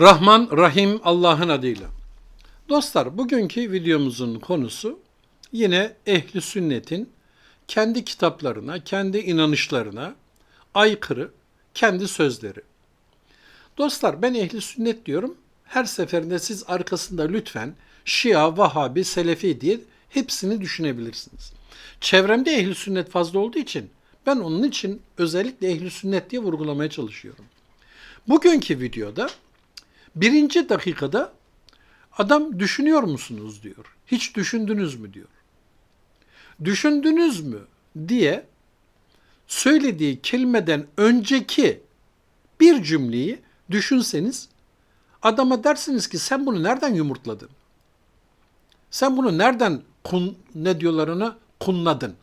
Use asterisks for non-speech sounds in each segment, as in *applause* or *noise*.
Rahman, Rahim Allah'ın adıyla. Dostlar, bugünkü videomuzun konusu yine ehli sünnetin kendi kitaplarına, kendi inanışlarına aykırı kendi sözleri. Dostlar ben ehli sünnet diyorum. Her seferinde siz arkasında lütfen Şia, Vahabi, Selefi diye hepsini düşünebilirsiniz. Çevremde ehli sünnet fazla olduğu için ben onun için özellikle ehli sünnet diye vurgulamaya çalışıyorum. Bugünkü videoda birinci dakikada adam düşünüyor musunuz diyor. Hiç düşündünüz mü diyor. Düşündünüz mü diye söylediği kelimeden önceki bir cümleyi düşünseniz adama dersiniz ki sen bunu nereden yumurtladın? Sen bunu nereden kun, ne diyorlar ona kunladın?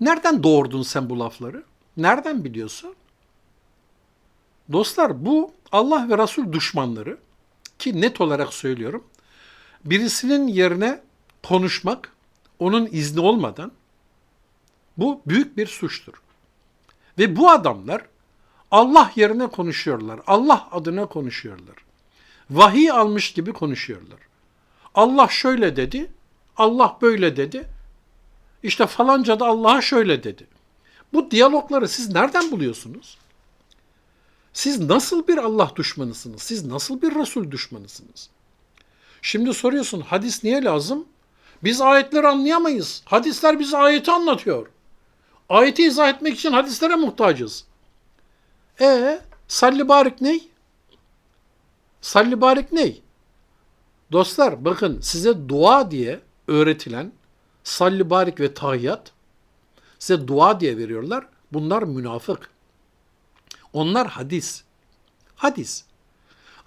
Nereden doğurdun sen bu lafları? Nereden biliyorsun? Dostlar bu Allah ve Resul düşmanları ki net olarak söylüyorum. Birisinin yerine konuşmak onun izni olmadan bu büyük bir suçtur. Ve bu adamlar Allah yerine konuşuyorlar. Allah adına konuşuyorlar. Vahiy almış gibi konuşuyorlar. Allah şöyle dedi, Allah böyle dedi. İşte falanca da Allah'a şöyle dedi. Bu diyalogları siz nereden buluyorsunuz? Siz nasıl bir Allah düşmanısınız? Siz nasıl bir Resul düşmanısınız? Şimdi soruyorsun hadis niye lazım? Biz ayetleri anlayamayız. Hadisler bize ayeti anlatıyor. Ayeti izah etmek için hadislere muhtacız. E salli barik ney? Salli barik ney? Dostlar bakın size dua diye öğretilen salli barik ve tahiyyat size dua diye veriyorlar. Bunlar münafık. Onlar hadis. Hadis.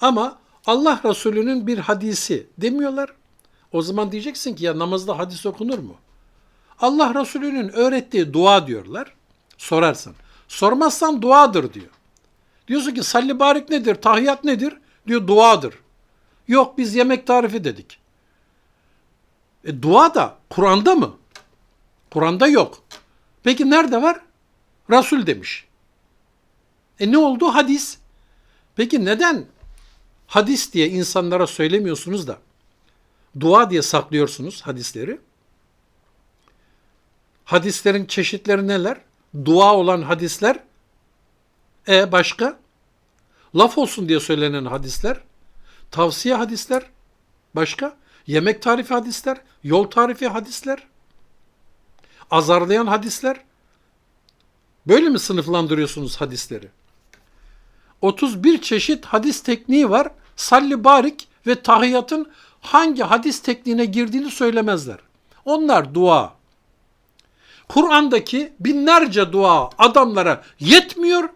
Ama Allah Resulü'nün bir hadisi demiyorlar. O zaman diyeceksin ki ya namazda hadis okunur mu? Allah Resulü'nün öğrettiği dua diyorlar. Sorarsan. Sormazsan duadır diyor. Diyorsun ki salli barik nedir? Tahiyyat nedir? Diyor duadır. Yok biz yemek tarifi dedik. E, dua da Kur'an'da mı? Kur'an'da yok. Peki nerede var? Resul demiş. E ne oldu? Hadis. Peki neden hadis diye insanlara söylemiyorsunuz da dua diye saklıyorsunuz hadisleri? Hadislerin çeşitleri neler? Dua olan hadisler. E başka? Laf olsun diye söylenen hadisler. Tavsiye hadisler. Başka? Yemek tarifi hadisler. Yol tarifi hadisler. Azarlayan hadisler. Böyle mi sınıflandırıyorsunuz hadisleri? 31 çeşit hadis tekniği var. Salli barik ve tahiyyatın hangi hadis tekniğine girdiğini söylemezler. Onlar dua. Kur'an'daki binlerce dua adamlara yetmiyor.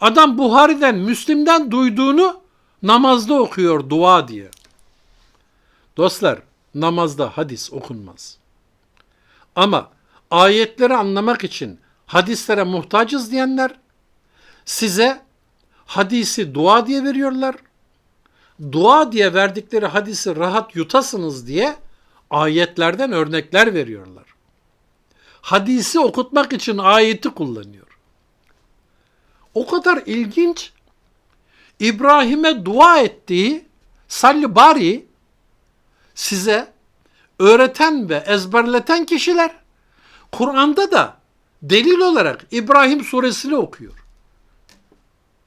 Adam Buhari'den, Müslim'den duyduğunu namazda okuyor dua diye. Dostlar, namazda hadis okunmaz. Ama ayetleri anlamak için hadislere muhtacız diyenler size hadisi dua diye veriyorlar. Dua diye verdikleri hadisi rahat yutasınız diye ayetlerden örnekler veriyorlar. Hadisi okutmak için ayeti kullanıyor. O kadar ilginç. İbrahim'e dua ettiği salli bari size öğreten ve ezberleten kişiler Kur'an'da da delil olarak İbrahim suresini okuyor.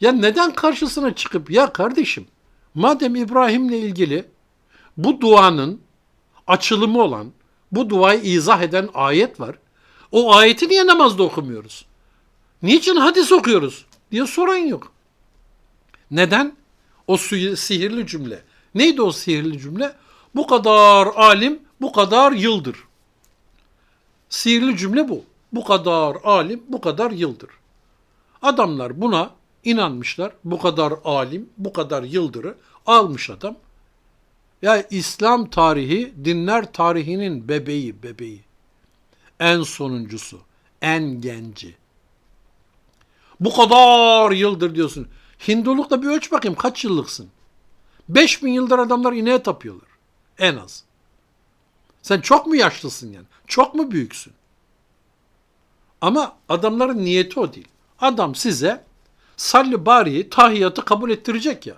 Ya neden karşısına çıkıp ya kardeşim madem İbrahim'le ilgili bu duanın açılımı olan, bu duayı izah eden ayet var. O ayeti niye namazda okumuyoruz? Niçin hadis okuyoruz diye soran yok. Neden? O sihirli cümle. Neydi o sihirli cümle? Bu kadar alim, bu kadar yıldır. Sihirli cümle bu. Bu kadar alim, bu kadar yıldır. Adamlar buna inanmışlar. Bu kadar alim, bu kadar yıldırı almış adam. Ya İslam tarihi, dinler tarihinin bebeği, bebeği. En sonuncusu, en genci. Bu kadar yıldır diyorsun. Hindulukta bir ölç bakayım kaç yıllıksın? 5000 yıldır adamlar ineğe tapıyorlar. En az. Sen çok mu yaşlısın yani? Çok mu büyüksün? Ama adamların niyeti o değil. Adam size salli bariyi, tahiyatı kabul ettirecek ya.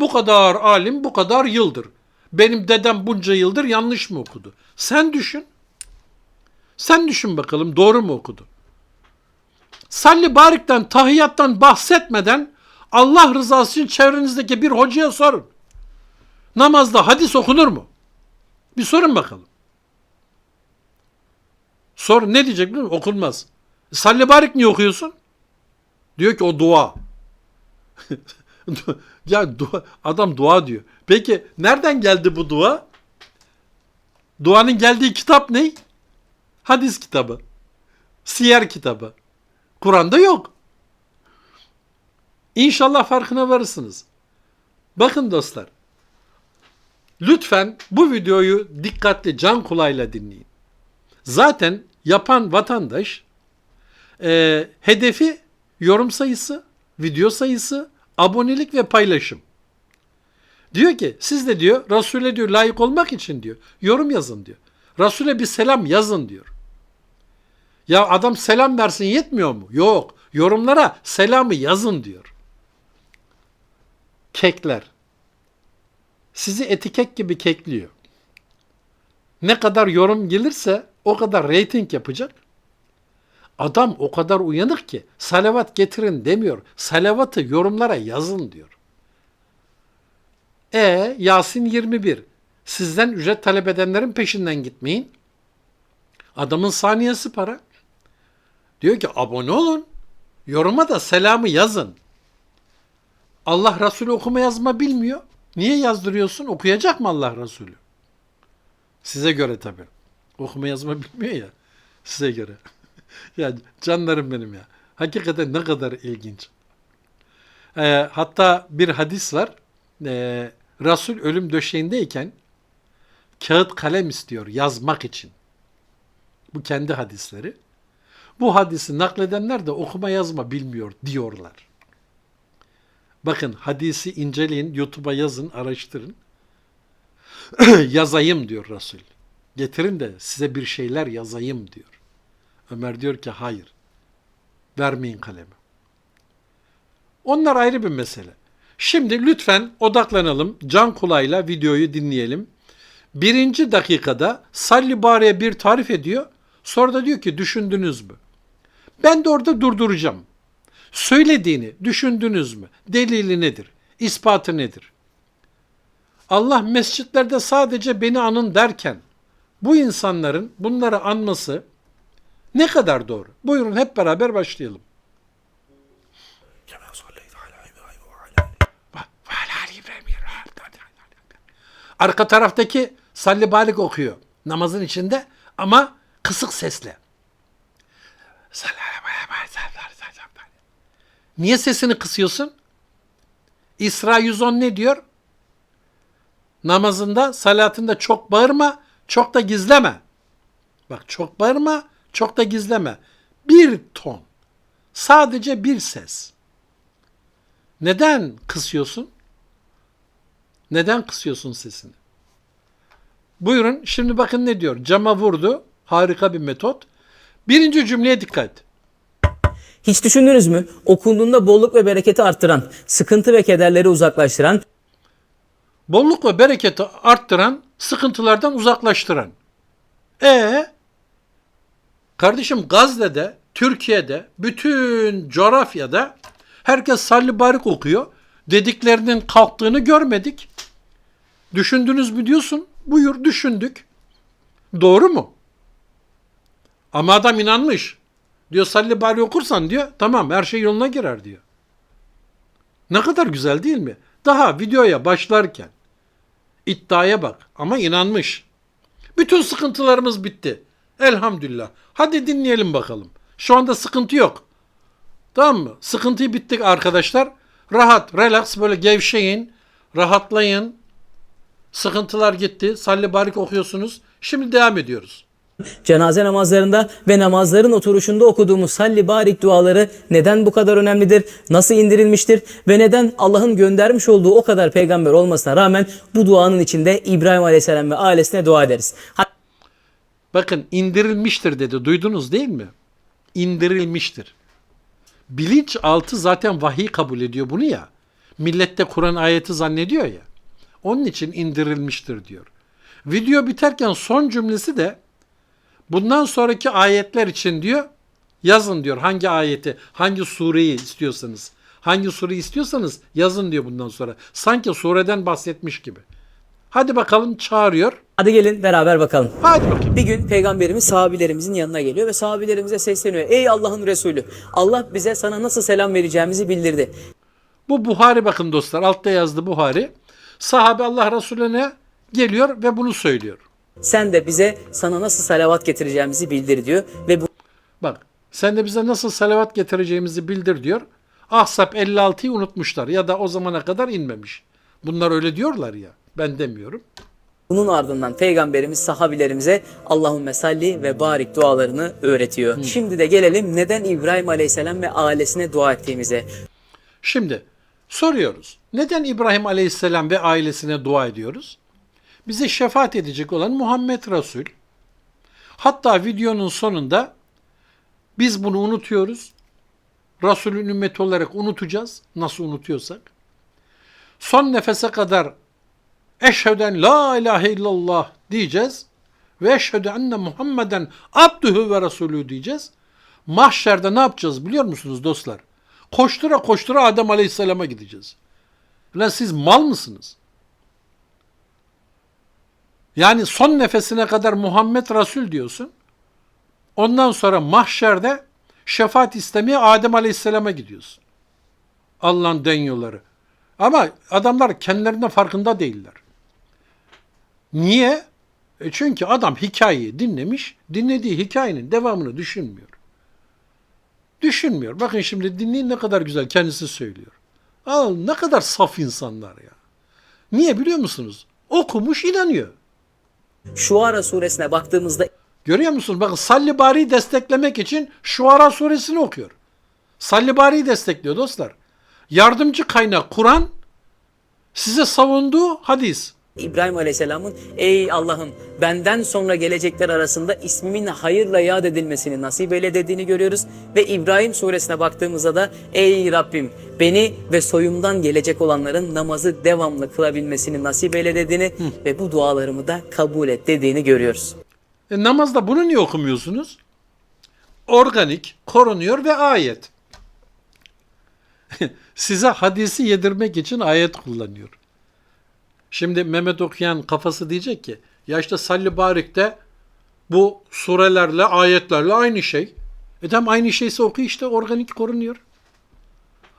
Bu kadar alim bu kadar yıldır. Benim dedem bunca yıldır yanlış mı okudu? Sen düşün. Sen düşün bakalım doğru mu okudu? Salli barikten, tahiyattan bahsetmeden Allah rızası için çevrenizdeki bir hocaya sorun. Namazda hadis okunur mu? Bir sorun bakalım. Sor ne diyecek biliyor musun? Okunmaz. Salli barik niye okuyorsun? Diyor ki o dua. *laughs* ya dua, adam dua diyor. Peki nereden geldi bu dua? Duanın geldiği kitap ne? Hadis kitabı. Siyer kitabı. Kur'an'da yok. İnşallah farkına varırsınız. Bakın dostlar. Lütfen bu videoyu dikkatli can kulağıyla dinleyin. Zaten yapan vatandaş e, hedefi yorum sayısı, video sayısı, abonelik ve paylaşım. Diyor ki siz de diyor Resul'e diyor layık olmak için diyor yorum yazın diyor. Resul'e bir selam yazın diyor. Ya adam selam versin yetmiyor mu? Yok. Yorumlara selamı yazın diyor. Kekler. Sizi etiket gibi kekliyor. Ne kadar yorum gelirse o kadar reyting yapacak. Adam o kadar uyanık ki salavat getirin demiyor. Salavatı yorumlara yazın diyor. E Yasin 21. Sizden ücret talep edenlerin peşinden gitmeyin. Adamın saniyesi para. Diyor ki abone olun. Yoruma da selamı yazın. Allah Resulü okuma yazma bilmiyor. Niye yazdırıyorsun? Okuyacak mı Allah Resulü? Size göre tabii. Okuma yazma bilmiyor ya. Size göre. *laughs* ya canlarım benim ya. Hakikaten ne kadar ilginç. Ee, hatta bir hadis var. Ee, Resul ölüm döşeğindeyken kağıt kalem istiyor yazmak için. Bu kendi hadisleri. Bu hadisi nakledenler de okuma yazma bilmiyor diyorlar. Bakın hadisi inceleyin, YouTube'a yazın, araştırın. *clears throat* yazayım diyor Resul. Getirin de size bir şeyler yazayım diyor. Ömer diyor ki hayır. Vermeyin kalemi. Onlar ayrı bir mesele. Şimdi lütfen odaklanalım. Can kulağıyla videoyu dinleyelim. Birinci dakikada Salli Bari'ye bir tarif ediyor. Sonra da diyor ki düşündünüz mü? Ben de orada durduracağım. Söylediğini düşündünüz mü? Delili nedir? İspatı nedir? Allah mescitlerde sadece beni anın derken bu insanların bunları anması ne kadar doğru? Buyurun hep beraber başlayalım. Arka taraftaki salli balik okuyor namazın içinde ama kısık sesle. Niye sesini kısıyorsun? İsra 110 ne diyor? Namazında, salatında çok bağırma, çok da gizleme. Bak çok bağırma, çok da gizleme. Bir ton. Sadece bir ses. Neden kısıyorsun? Neden kısıyorsun sesini? Buyurun şimdi bakın ne diyor. Cama vurdu. Harika bir metot. Birinci cümleye dikkat. Hiç düşündünüz mü? Okunduğunda bolluk ve bereketi arttıran, sıkıntı ve kederleri uzaklaştıran, Bolluk ve bereketi arttıran, sıkıntılardan uzaklaştıran. E kardeşim Gazze'de, Türkiye'de, bütün coğrafyada herkes salli barik okuyor. Dediklerinin kalktığını görmedik. Düşündünüz mü diyorsun? Buyur düşündük. Doğru mu? Ama adam inanmış. Diyor salli bari okursan diyor tamam her şey yoluna girer diyor. Ne kadar güzel değil mi? Daha videoya başlarken iddiaya bak ama inanmış. Bütün sıkıntılarımız bitti. Elhamdülillah. Hadi dinleyelim bakalım. Şu anda sıkıntı yok. Tamam mı? Sıkıntıyı bittik arkadaşlar. Rahat, relax böyle gevşeyin. Rahatlayın. Sıkıntılar gitti. Salli barik okuyorsunuz. Şimdi devam ediyoruz. cenaze namazlarında ve namazların oturuşunda okuduğumuz salli barik duaları neden bu kadar önemlidir, nasıl indirilmiştir ve neden Allah'ın göndermiş olduğu o kadar peygamber olmasına rağmen bu duanın içinde İbrahim Aleyhisselam ve ailesine dua ederiz. Bakın indirilmiştir dedi. Duydunuz değil mi? İndirilmiştir. bilinçaltı zaten vahiy kabul ediyor bunu ya. Millet de Kur'an ayeti zannediyor ya. Onun için indirilmiştir diyor. Video biterken son cümlesi de bundan sonraki ayetler için diyor yazın diyor hangi ayeti, hangi sureyi istiyorsanız. Hangi sureyi istiyorsanız yazın diyor bundan sonra. Sanki sureden bahsetmiş gibi. Hadi bakalım çağırıyor. Hadi gelin beraber bakalım. Hadi bakayım. Bir gün peygamberimiz sahabilerimizin yanına geliyor ve sahabilerimize sesleniyor. Ey Allah'ın Resulü Allah bize sana nasıl selam vereceğimizi bildirdi. Bu Buhari bakın dostlar. Altta yazdı Buhari. Sahabe Allah Resulüne geliyor ve bunu söylüyor. Sen de bize sana nasıl salavat getireceğimizi bildir diyor. Ve bu Bak sen de bize nasıl salavat getireceğimizi bildir diyor. Ahzab 56'yı unutmuşlar ya da o zamana kadar inmemiş. Bunlar öyle diyorlar ya. Ben demiyorum. Bunun ardından peygamberimiz sahabilerimize Allahümme salli ve barik dualarını öğretiyor. Şimdi de gelelim neden İbrahim Aleyhisselam ve ailesine dua ettiğimize. Şimdi soruyoruz. Neden İbrahim Aleyhisselam ve ailesine dua ediyoruz? Bize şefaat edecek olan Muhammed Resul. Hatta videonun sonunda biz bunu unutuyoruz. Resulün ümmeti olarak unutacağız. Nasıl unutuyorsak. Son nefese kadar eşheden la ilahe illallah diyeceğiz. Ve eşhedü enne Muhammeden abdühü ve resulü diyeceğiz. Mahşerde ne yapacağız biliyor musunuz dostlar? Koştura koştura Adem Aleyhisselam'a gideceğiz. Lan siz mal mısınız? Yani son nefesine kadar Muhammed Resul diyorsun. Ondan sonra mahşerde şefaat istemeye Adem Aleyhisselam'a gidiyorsun. Allah'ın deniyorları. Ama adamlar kendilerine farkında değiller. Niye? E çünkü adam hikayeyi dinlemiş, dinlediği hikayenin devamını düşünmüyor. Düşünmüyor. Bakın şimdi dinleyin ne kadar güzel kendisi söylüyor. Aa, ne kadar saf insanlar ya. Niye biliyor musunuz? Okumuş inanıyor. Şuara suresine baktığımızda Görüyor musunuz? Bakın Salli Bari'yi desteklemek için Şuara suresini okuyor. Salli Bari'yi destekliyor dostlar. Yardımcı kaynak Kur'an, size savunduğu hadis. İbrahim Aleyhisselam'ın ey Allah'ım benden sonra gelecekler arasında ismimin hayırla yad edilmesini nasip eyle dediğini görüyoruz. Ve İbrahim suresine baktığımızda da ey Rabbim beni ve soyumdan gelecek olanların namazı devamlı kılabilmesini nasip eyle dediğini ve bu dualarımı da kabul et dediğini görüyoruz. E, namazda bunu niye okumuyorsunuz? Organik, korunuyor ve ayet. *laughs* Size hadisi yedirmek için ayet kullanıyor. Şimdi Mehmet okuyan kafası diyecek ki ya işte Salli Barik'te bu surelerle, ayetlerle aynı şey. E tamam aynı şeyse oku işte organik korunuyor.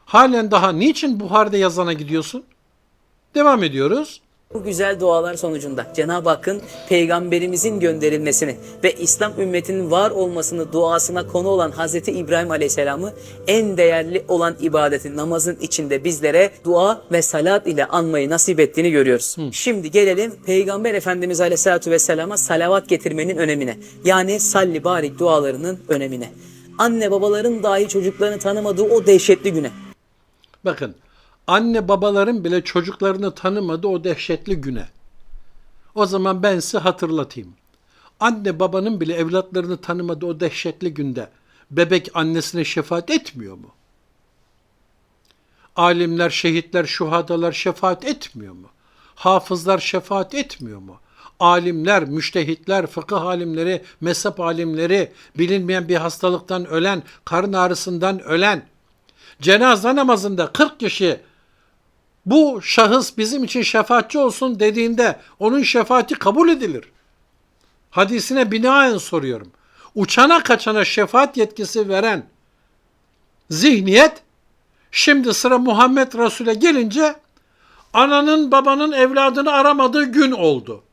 Halen daha niçin Buhar'da yazana gidiyorsun? Devam ediyoruz. Bu güzel dualar sonucunda Cenab-ı Hakk'ın peygamberimizin gönderilmesini ve İslam ümmetinin var olmasını duasına konu olan Hazreti İbrahim Aleyhisselam'ı en değerli olan ibadeti namazın içinde bizlere dua ve salat ile anmayı nasip ettiğini görüyoruz. Şimdi gelelim Peygamber Efendimiz Aleyhisselatü Vesselam'a salavat getirmenin önemine. Yani salli barik dualarının önemine. Anne babaların dahi çocuklarını tanımadığı o dehşetli güne. Bakın anne babaların bile çocuklarını tanımadı o dehşetli güne. O zaman ben size hatırlatayım. Anne babanın bile evlatlarını tanımadı o dehşetli günde bebek annesine şefaat etmiyor mu? Alimler, şehitler, şuhadalar şefaat etmiyor mu? Hafızlar şefaat etmiyor mu? Alimler, müştehitler, fıkıh alimleri, mezhep alimleri, bilinmeyen bir hastalıktan ölen, karın ağrısından ölen, cenaze namazında 40 kişi bu şahıs bizim için şefaatçi olsun dediğinde onun şefaati kabul edilir. Hadisine binaen soruyorum. Uçana kaçana şefaat yetkisi veren zihniyet şimdi sıra Muhammed Resul'e gelince ananın babanın evladını aramadığı gün oldu.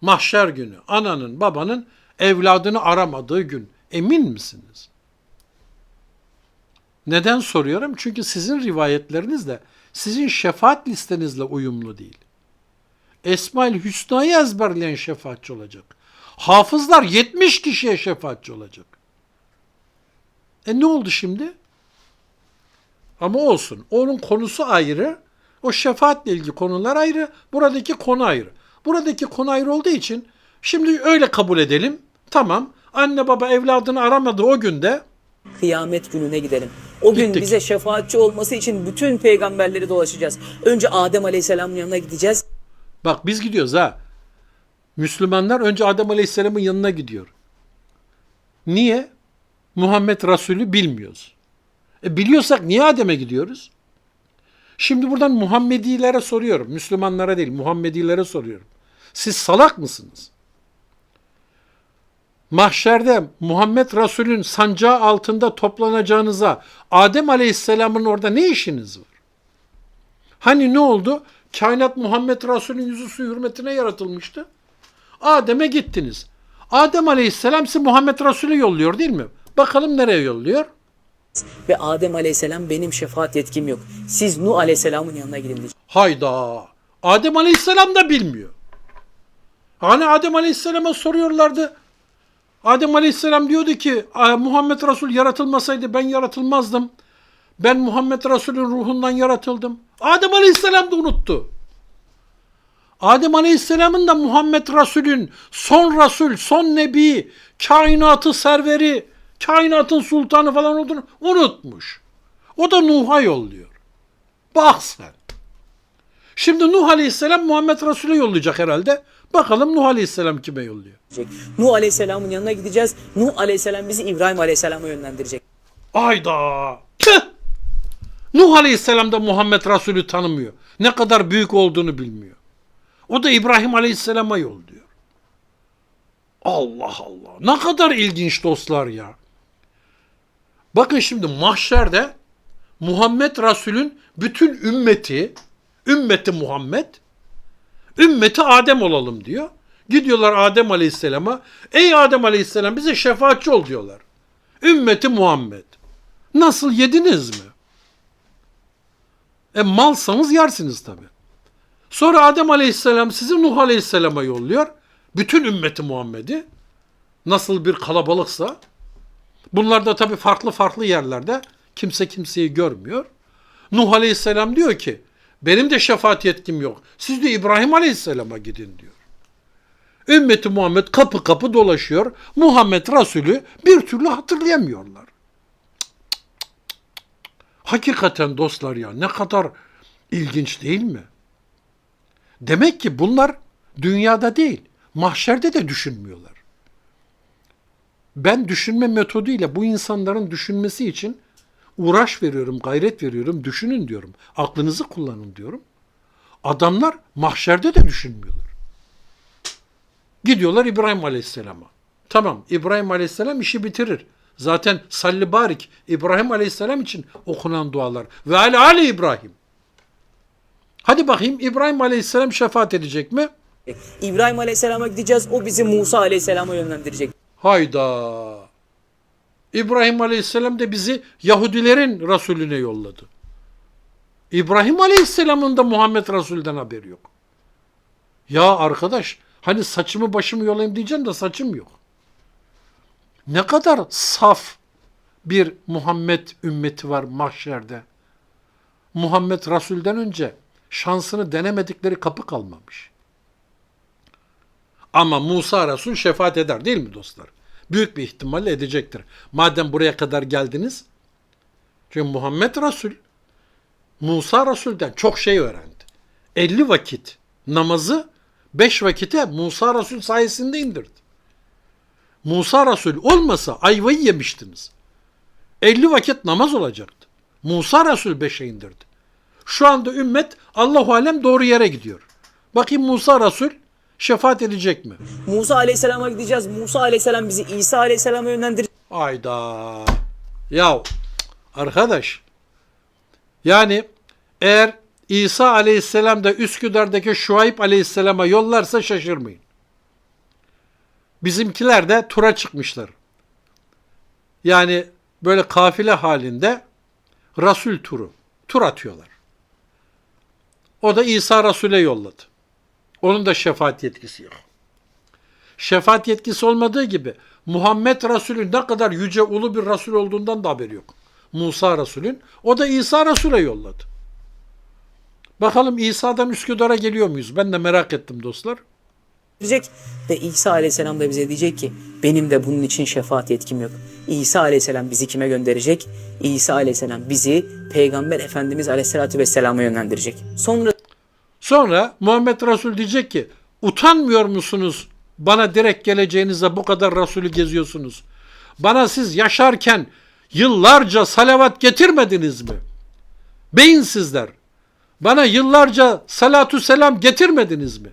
Mahşer günü. Ananın babanın evladını aramadığı gün. Emin misiniz? Neden soruyorum? Çünkü sizin rivayetleriniz de sizin şefaat listenizle uyumlu değil. Esmaül Hüsna'yı ezberleyen şefaatçi olacak. Hafızlar 70 kişiye şefaatçi olacak. E ne oldu şimdi? Ama olsun. Onun konusu ayrı. O şefaatle ilgili konular ayrı. Buradaki konu ayrı. Buradaki konu ayrı olduğu için şimdi öyle kabul edelim. Tamam. Anne baba evladını aramadı o günde Kıyamet gününe gidelim. O gün Gittik. bize şefaatçi olması için bütün peygamberleri dolaşacağız. Önce Adem Aleyhisselam'ın yanına gideceğiz. Bak biz gidiyoruz ha. Müslümanlar önce Adem Aleyhisselam'ın yanına gidiyor. Niye? Muhammed Resulü bilmiyoruz. E biliyorsak niye Adem'e gidiyoruz? Şimdi buradan Muhammedilere soruyorum. Müslümanlara değil, Muhammedilere soruyorum. Siz salak mısınız? Mahşerde Muhammed Resul'ün sancağı altında toplanacağınıza Adem Aleyhisselam'ın orada ne işiniz var? Hani ne oldu? Kainat Muhammed Resul'ün yüzü su hürmetine yaratılmıştı. Adem'e gittiniz. Adem Aleyhisselam sizi Muhammed Resul'e yolluyor değil mi? Bakalım nereye yolluyor? Ve Adem Aleyhisselam benim şefaat yetkim yok. Siz Nuh Aleyhisselam'ın yanına gidin diyecek. Hayda. Adem Aleyhisselam da bilmiyor. Hani Adem Aleyhisselam'a soruyorlardı. Adem Aleyhisselam diyordu ki "Aa, Muhammed Resul yaratılmasaydı ben yaratılmazdım. Ben Muhammed Resul'ün ruhundan yaratıldım. Adem Aleyhisselam da unuttu. Adem Aleyhisselam'ın da Muhammed Resul'ün son Resul, son Nebi, kainatı serveri, kainatın sultanı falan olduğunu unutmuş. O da Nuh'a yolluyor. Bak sen. Şimdi Nuh Aleyhisselam Muhammed Resul'e yollayacak herhalde. Bakalım Nuh Aleyhisselam kime yolluyor? Nuh Aleyhisselam'ın yanına gideceğiz. Nuh Aleyhisselam bizi İbrahim Aleyhisselam'a yönlendirecek. Ayda! Tüh! Nuh Aleyhisselam da Muhammed Resulü tanımıyor. Ne kadar büyük olduğunu bilmiyor. O da İbrahim Aleyhisselam'a yolluyor. Allah Allah. Ne kadar ilginç dostlar ya. Bakın şimdi mahşerde Muhammed Resul'ün bütün ümmeti, ümmeti Muhammed, ümmeti Adem olalım diyor. Gidiyorlar Adem Aleyhisselam'a. Ey Adem Aleyhisselam bize şefaatçi ol diyorlar. Ümmeti Muhammed. Nasıl yediniz mi? E malsanız yersiniz tabi. Sonra Adem Aleyhisselam sizi Nuh Aleyhisselam'a yolluyor. Bütün ümmeti Muhammed'i. Nasıl bir kalabalıksa. Bunlar da tabi farklı farklı yerlerde. Kimse kimseyi görmüyor. Nuh Aleyhisselam diyor ki benim de şefaat yetkim yok. Siz de İbrahim Aleyhisselam'a gidin diyor. Ümmeti Muhammed kapı kapı dolaşıyor. Muhammed Resulü bir türlü hatırlayamıyorlar. Hakikaten dostlar ya ne kadar ilginç değil mi? Demek ki bunlar dünyada değil, mahşerde de düşünmüyorlar. Ben düşünme metoduyla bu insanların düşünmesi için uğraş veriyorum, gayret veriyorum, düşünün diyorum. Aklınızı kullanın diyorum. Adamlar mahşerde de düşünmüyorlar. Gidiyorlar İbrahim Aleyhisselam'a. Tamam İbrahim Aleyhisselam işi bitirir. Zaten salli barik İbrahim Aleyhisselam için okunan dualar. Ve ale ali İbrahim. Hadi bakayım İbrahim Aleyhisselam şefaat edecek mi? İbrahim Aleyhisselam'a gideceğiz. O bizi Musa Aleyhisselam'a yönlendirecek. Hayda. İbrahim Aleyhisselam da bizi Yahudilerin Resulüne yolladı. İbrahim Aleyhisselam'ın da Muhammed Resul'den haberi yok. Ya arkadaş hani saçımı başımı yolayım diyeceğim de saçım yok. Ne kadar saf bir Muhammed ümmeti var mahşerde. Muhammed Resul'den önce şansını denemedikleri kapı kalmamış. Ama Musa Resul şefaat eder değil mi dostlar? Büyük bir ihtimalle edecektir. Madem buraya kadar geldiniz. Çünkü Muhammed Resul Musa Resul'den çok şey öğrendi. 50 vakit namazı 5 vakite Musa Resul sayesinde indirdi. Musa Resul olmasa ayvayı yemiştiniz. 50 vakit namaz olacaktı. Musa Resul 5'e indirdi. Şu anda ümmet Allahu alem doğru yere gidiyor. Bakayım Musa Resul şefaat edecek mi? Musa Aleyhisselam'a gideceğiz. Musa Aleyhisselam bizi İsa Aleyhisselam'a yönlendirecek. Ayda. Ya arkadaş yani eğer İsa aleyhisselam da Üsküdar'daki Şuayb aleyhisselama yollarsa şaşırmayın. Bizimkiler de tura çıkmışlar. Yani böyle kafile halinde Rasul turu. Tur atıyorlar. O da İsa Resul'e yolladı. Onun da şefaat yetkisi yok şefaat yetkisi olmadığı gibi Muhammed Resul'ün ne kadar yüce ulu bir Resul olduğundan da haberi yok. Musa Resul'ün. O da İsa Resul'e yolladı. Bakalım İsa'dan Üsküdar'a geliyor muyuz? Ben de merak ettim dostlar. Diyecek ve İsa Aleyhisselam da bize diyecek ki benim de bunun için şefaat yetkim yok. İsa Aleyhisselam bizi kime gönderecek? İsa Aleyhisselam bizi Peygamber Efendimiz Aleyhisselatü Vesselam'a yönlendirecek. Sonra Sonra Muhammed Resul diyecek ki utanmıyor musunuz bana direkt geleceğinizde bu kadar Resulü geziyorsunuz? Bana siz yaşarken yıllarca salavat getirmediniz mi? Beyinsizler. Bana yıllarca salatü selam getirmediniz mi?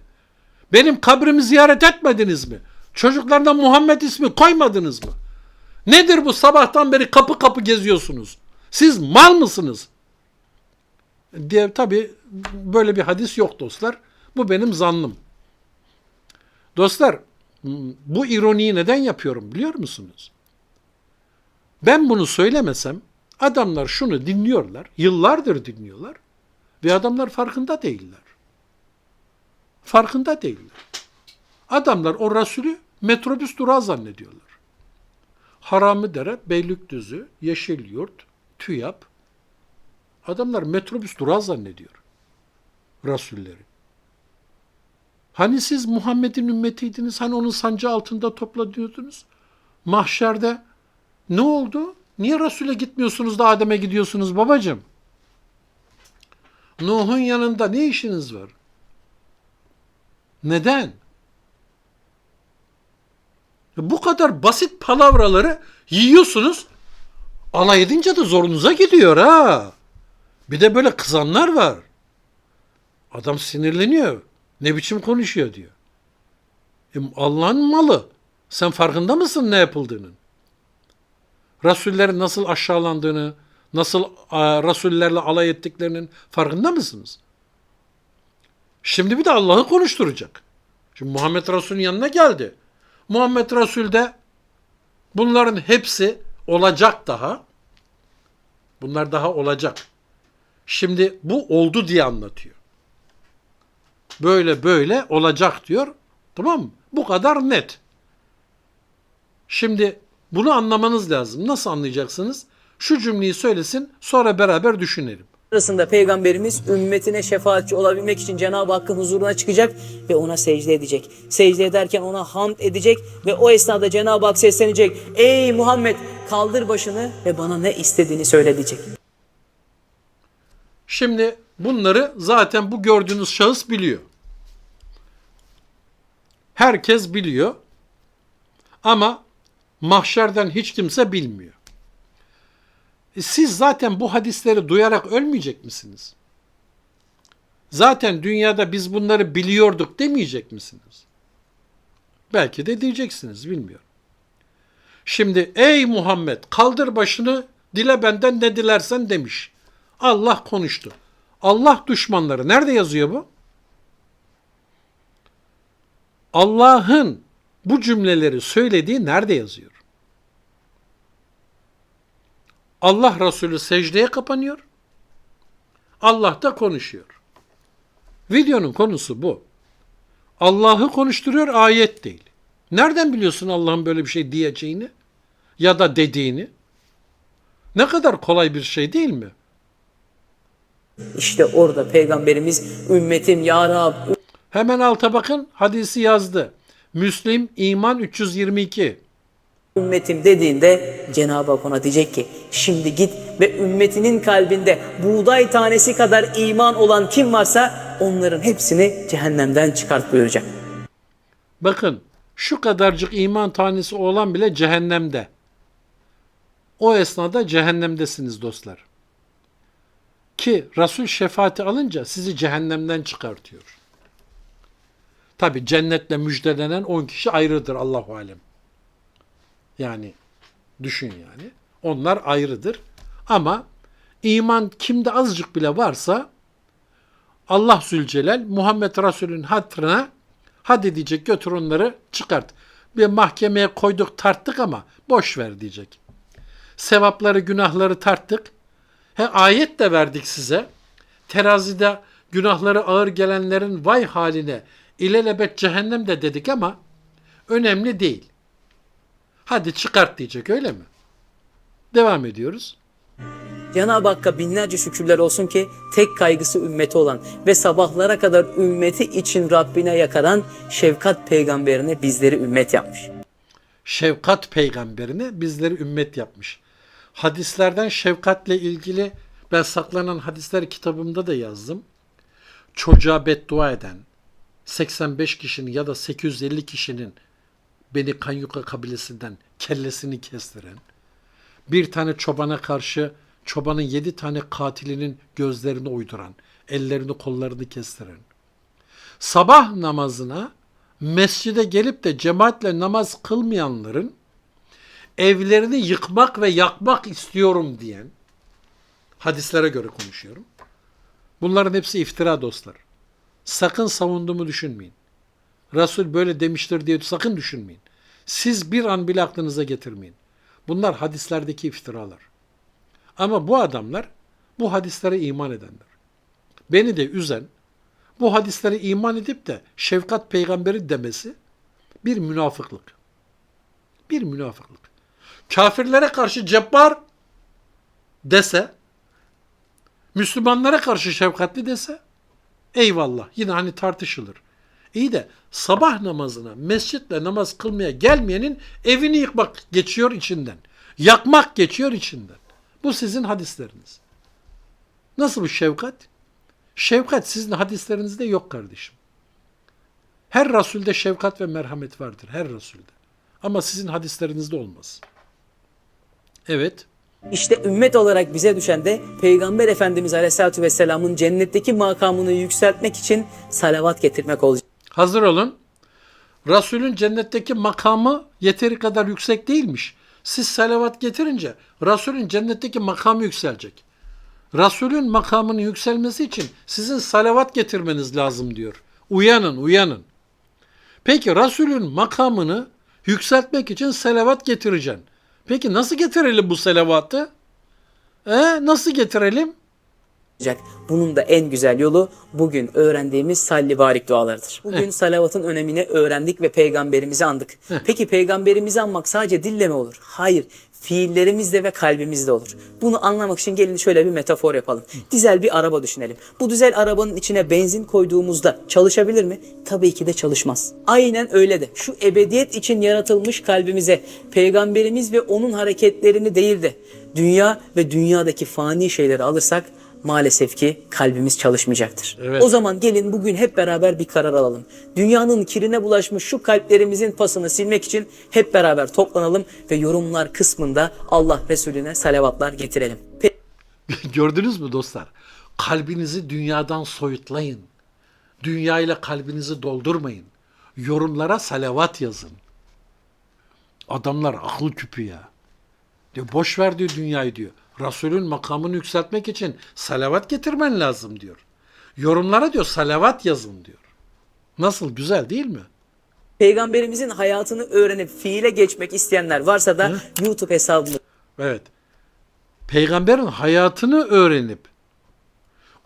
Benim kabrimi ziyaret etmediniz mi? Çocuklarına Muhammed ismi koymadınız mı? Nedir bu sabahtan beri kapı kapı geziyorsunuz? Siz mal mısınız? diye tabi böyle bir hadis yok dostlar. Bu benim zannım. Dostlar bu ironiyi neden yapıyorum biliyor musunuz? Ben bunu söylemesem adamlar şunu dinliyorlar. Yıllardır dinliyorlar. Ve adamlar farkında değiller. Farkında değiller. Adamlar o Resulü metrobüs durağı zannediyorlar. Haramidere, Beylikdüzü, Yeşilyurt, TÜYAP, Adamlar metrobüs durağı zannediyor. Rasulleri. Hani siz Muhammed'in ümmetiydiniz? Hani onun sancı altında toplanıyordunuz? Mahşerde ne oldu? Niye Resul'e gitmiyorsunuz da Adem'e gidiyorsunuz babacığım? Nuh'un yanında ne işiniz var? Neden? Bu kadar basit palavraları yiyorsunuz. Alay edince de zorunuza gidiyor ha. Bir de böyle kızanlar var. Adam sinirleniyor. Ne biçim konuşuyor diyor. E, Allah'ın malı. Sen farkında mısın ne yapıldığının? Rasullerin nasıl aşağılandığını, nasıl a, Rasullerle alay ettiklerinin farkında mısınız? Şimdi bir de Allah'ı konuşturacak. Şimdi Muhammed Resul'ün yanına geldi. Muhammed Resul'de bunların hepsi olacak daha. Bunlar daha olacak. Şimdi bu oldu diye anlatıyor. Böyle böyle olacak diyor. Tamam mı? Bu kadar net. Şimdi bunu anlamanız lazım. Nasıl anlayacaksınız? Şu cümleyi söylesin sonra beraber düşünelim. Sonrasında Peygamberimiz ümmetine şefaatçi olabilmek için Cenab-ı Hakk'ın huzuruna çıkacak ve ona secde edecek. Secde ederken ona hamd edecek ve o esnada Cenab-ı Hak seslenecek. Ey Muhammed kaldır başını ve bana ne istediğini söyle diyecek. Şimdi bunları zaten bu gördüğünüz şahıs biliyor. Herkes biliyor. Ama mahşerden hiç kimse bilmiyor. E Siz zaten bu hadisleri duyarak ölmeyecek misiniz? Zaten dünyada biz bunları biliyorduk demeyecek misiniz? Belki de diyeceksiniz, bilmiyorum. Şimdi ey Muhammed kaldır başını dile benden ne dilersen demiş. Allah konuştu. Allah düşmanları nerede yazıyor bu? Allah'ın bu cümleleri söylediği nerede yazıyor? Allah Resulü secdeye kapanıyor. Allah da konuşuyor. Videonun konusu bu. Allah'ı konuşturuyor ayet değil. Nereden biliyorsun Allah'ın böyle bir şey diyeceğini ya da dediğini? Ne kadar kolay bir şey değil mi? İşte orada Peygamberimiz ümmetim ya Rab Hemen alta bakın hadisi yazdı. Müslim İman 322. ümmetim dediğinde Cenab-ı Hak ona diyecek ki şimdi git ve ümmetinin kalbinde buğday tanesi kadar iman olan kim varsa onların hepsini cehennemden çıkart buyuracak. Bakın şu kadarcık iman tanesi olan bile cehennemde. O esnada cehennemdesiniz dostlar. Ki Resul şefaati alınca sizi cehennemden çıkartıyor. Tabi cennetle müjdelenen 10 kişi ayrıdır Allahu alem. Yani düşün yani. Onlar ayrıdır. Ama iman kimde azıcık bile varsa Allah Zülcelal Muhammed Resul'ün hatırına hadi diyecek götür onları çıkart. Bir mahkemeye koyduk tarttık ama boş ver diyecek. Sevapları günahları tarttık. He ayet de verdik size. Terazide günahları ağır gelenlerin vay haline ilelebet cehennem de dedik ama önemli değil. Hadi çıkart diyecek öyle mi? Devam ediyoruz. Cenab-ı Hakk'a binlerce şükürler olsun ki tek kaygısı ümmeti olan ve sabahlara kadar ümmeti için Rabbine yakaran şefkat peygamberine bizleri ümmet yapmış. şefkat peygamberine bizleri ümmet yapmış. Hadislerden şefkatle ilgili ben saklanan hadisler kitabımda da yazdım. Çocuğa beddua eden 85 kişinin ya da 850 kişinin beni Kanyuka kabilesinden kellesini kestiren, bir tane çobana karşı çobanın yedi tane katilinin gözlerini oyduran, ellerini kollarını kestiren, sabah namazına mescide gelip de cemaatle namaz kılmayanların evlerini yıkmak ve yakmak istiyorum diyen hadislere göre konuşuyorum. Bunların hepsi iftira dostlar. Sakın savunduğumu düşünmeyin. Resul böyle demiştir diye sakın düşünmeyin. Siz bir an bile aklınıza getirmeyin. Bunlar hadislerdeki iftiralar. Ama bu adamlar bu hadislere iman edenler. Beni de üzen, bu hadislere iman edip de şefkat peygamberi demesi bir münafıklık. Bir münafıklık. Kafirlere karşı cebbar dese, Müslümanlara karşı şefkatli dese, eyvallah yine hani tartışılır. İyi de sabah namazına mescitle namaz kılmaya gelmeyenin evini yıkmak geçiyor içinden. Yakmak geçiyor içinden. Bu sizin hadisleriniz. Nasıl bu şefkat? Şefkat sizin hadislerinizde yok kardeşim. Her Resulde şefkat ve merhamet vardır. Her Resulde. Ama sizin hadislerinizde olmaz. Evet. İşte ümmet olarak bize düşen de Peygamber Efendimiz Aleyhisselatü Vesselam'ın cennetteki makamını yükseltmek için salavat getirmek olacak. Hazır olun. Resulün cennetteki makamı yeteri kadar yüksek değilmiş. Siz salavat getirince Resulün cennetteki makamı yükselecek. Resulün makamının yükselmesi için sizin salavat getirmeniz lazım diyor. Uyanın, uyanın. Peki Resulün makamını yükseltmek için salavat getireceksin. Peki nasıl getirelim bu salavatı? E, nasıl getirelim? Bunun da en güzel yolu bugün öğrendiğimiz salli barik dualarıdır. Bugün salavatın önemini öğrendik ve peygamberimizi andık. Peki peygamberimizi anmak sadece dille mi olur? Hayır. Fiillerimizle ve kalbimizle olur. Bunu anlamak için gelin şöyle bir metafor yapalım. Dizel bir araba düşünelim. Bu dizel arabanın içine benzin koyduğumuzda çalışabilir mi? Tabii ki de çalışmaz. Aynen öyle de şu ebediyet için yaratılmış kalbimize peygamberimiz ve onun hareketlerini değil de dünya ve dünyadaki fani şeyleri alırsak maalesef ki kalbimiz çalışmayacaktır. Evet. O zaman gelin bugün hep beraber bir karar alalım. Dünyanın kirine bulaşmış şu kalplerimizin pasını silmek için hep beraber toplanalım ve yorumlar kısmında Allah Resulüne salavatlar getirelim. Pe- *laughs* Gördünüz mü dostlar? Kalbinizi dünyadan soyutlayın. Dünyayla kalbinizi doldurmayın. Yorumlara salavat yazın. Adamlar akıl küpü ya. Diyor boş ver diyor dünyayı diyor. Resulün makamını yükseltmek için salavat getirmen lazım diyor. Yorumlara diyor salavat yazın diyor. Nasıl güzel değil mi? Peygamberimizin hayatını öğrenip fiile geçmek isteyenler varsa da YouTube hesabımı Evet. Peygamberin hayatını öğrenip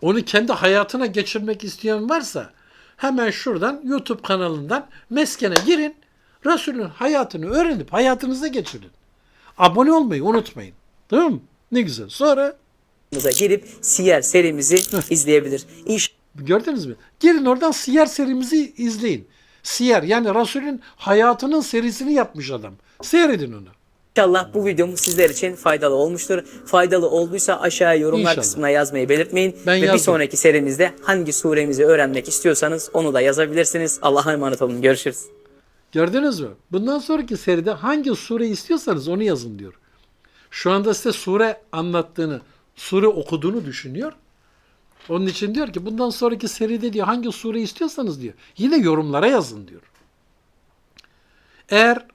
onu kendi hayatına geçirmek isteyen varsa hemen şuradan YouTube kanalından meskene girin. Resulün hayatını öğrenip hayatınıza geçirin. Abone olmayı unutmayın. Tamam mı? Ne güzel. Sonra girip Siyer serimizi izleyebilir. İnşallah gördünüz mü? Girin oradan Siyer serimizi izleyin. Siyer yani Resulün hayatının serisini yapmış adam. Seyredin onu. İnşallah bu videom sizler için faydalı olmuştur. Faydalı olduysa aşağıya yorumlar İnşallah. kısmına yazmayı belirtmeyin. Ben Ve bir yazdım. sonraki serimizde hangi suremizi öğrenmek istiyorsanız onu da yazabilirsiniz. Allah'a emanet olun. Görüşürüz. Gördünüz mü? Bundan sonraki seride hangi sure istiyorsanız onu yazın diyor. Şu anda size sure anlattığını, sure okuduğunu düşünüyor. Onun için diyor ki bundan sonraki seride diyor hangi sure istiyorsanız diyor. Yine yorumlara yazın diyor. Eğer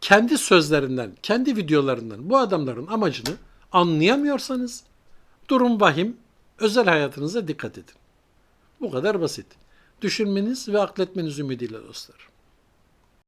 kendi sözlerinden, kendi videolarından bu adamların amacını anlayamıyorsanız durum vahim, özel hayatınıza dikkat edin. Bu kadar basit. Düşünmeniz ve akletmeniz ümidiyle dostlar.